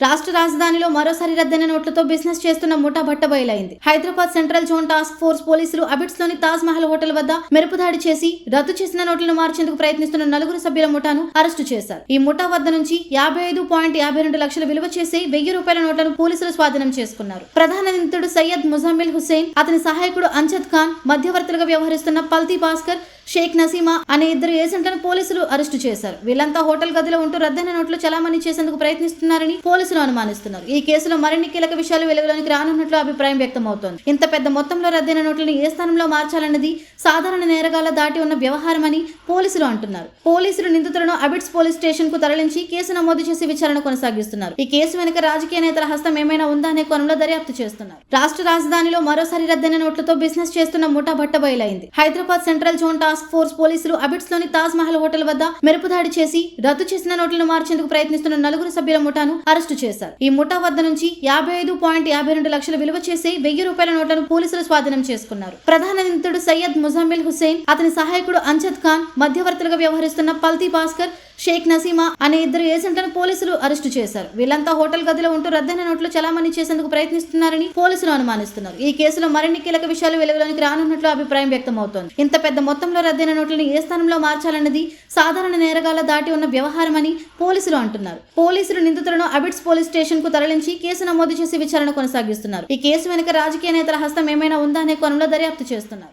రాష్ట్ర రాజధానిలో మరోసారి రద్దైన నోట్లతో బిజినెస్ చేస్తున్న ముఠా బట్టబయలైంది Hyderabad central zone task force పోలీసులు అబిట్స్లోని తాజ్ మహల్ హోటల్ వద్ద మెరుపు దాడి చేసి రద్దు చేసిన నోట్లను మార్చేందుకు ప్రయత్నిస్తున్న నలుగురు సభ్యుల ముఠాను అరెస్టు చేశారు. ఈ ముఠా వద్ద నుంచి యాభై ఐదు పాయింట్ యాభై రెండు లక్షల విలువ చేసే వెయ్యి రూపాయల నోట్లను పోలీసులు స్వాధీనం చేసుకున్నారు. ప్రధాన నిందితుడు సయ్యద్ ముజామిల్ హుసేన్ అతని సహాయకుడు అంజద్ ఖాన్ మధ్యవర్తులుగా వ్యవహరిస్తున్న పల్తీ భాస్కర్ షేక్ నసీమా అనే ఇద్దరు ఏజెంట్లను పోలీసులు అరెస్టు చేశారు. వీళ్ళంతా హోటల్ గదిలో ఉంటూ రద్దయిన నోట్లు చలామణి చేసేందుకు ప్రయత్నిస్తున్నారని పోలీసులు అనుమానిస్తున్నారు. ఈ కేసులో మరిన్ని కీలక విషయాలు వెలుగులోనికి రానున్నట్లు అభిప్రాయం వ్యక్తమవుతోంది. ఇంత పెద్ద మొత్తంలో రద్దయిన నోట్లను ఏ స్థానంలో మార్చాలన్నది సాధారణ నేరగాల దాటి ఉన్న వ్యవహారమని పోలీసులు అంటున్నారు. పోలీసులు నిందితులను అబిడ్స్ పోలీస్ స్టేషన్కు తరలించి కేసు నమోదు చేసి విచారణ కొనసాగిస్తున్నారు. ఈ కేసు వెనుక రాజకీయ నేతల హస్తం ఏమైనా ఉందా అనే కోణంలో దర్యాప్తు చేస్తున్నారు. రాష్ట్ర రాజధానిలో మరోసారి రద్దయిన నోట్లతో బిజినెస్ చేస్తున్న ముఠా బట్టబయలైంది Hyderabad central zone task force పోలీసులు అబిడ్స్లోని తాజ్ మహల్ హోటల్ వద్ద మెరుపు దాడి చేసి రద్దు చేసిన నోట్లను మార్చేందుకు ప్రయత్నిస్తున్న నలుగురు సభ్యుల ముఠాను అరెస్టు చేశారు. ఈ ముఠా వద్ద నుంచి యాభై ఐదు పాయింట్ యాభై రెండు లక్షల విలువ చేసే వెయ్యి రూపాయల నోట్లను పోలీసులు స్వాధీనం చేసుకున్నారు. ప్రధాన నిందితుడు సయ్యద్ ముజామిల్ హుసేన్ అతని సహాయకుడు అంజద్ ఖాన్ మధ్యవర్తులుగా వ్యవహరిస్తున్న పల్తీ భాస్కర్ షేక్ నసీమా అనే ఇద్దరు ఏజెంట్లను పోలీసులు అరెస్టు చేశారు. వీళ్ళంతా హోటల్ గదిలో ఉంటూ రద్దైన నోట్లు చలామణి చేసేందుకు ప్రయత్నిస్తున్నారని పోలీసులు అనుమానిస్తున్నారు. ఈ కేసులో మరిన్ని కీలక విషయాలు వెలుగులోనికి రానున్నట్లు అభిప్రాయం వ్యక్తమవుతోంది. ఇంత పెద్ద మొత్తంలో రద్దైన నోట్లను ఏ స్థానంలో మార్చాలన్నది సాధారణ నేరగాల దాటి ఉన్న వ్యవహారమని పోలీసులు అంటున్నారు. పోలీసులు నిందితులను అబిడ్స్ పోలీస్ స్టేషన్కు తరలించి కేసు నమోదు చేసి విచారణ కొనసాగిస్తున్నారు. ఈ కేసు వెనుక రాజకీయ నేతల హస్తం ఏమైనా ఉందా అనే కోణంలో దర్యాప్తు చేస్తున్నారు.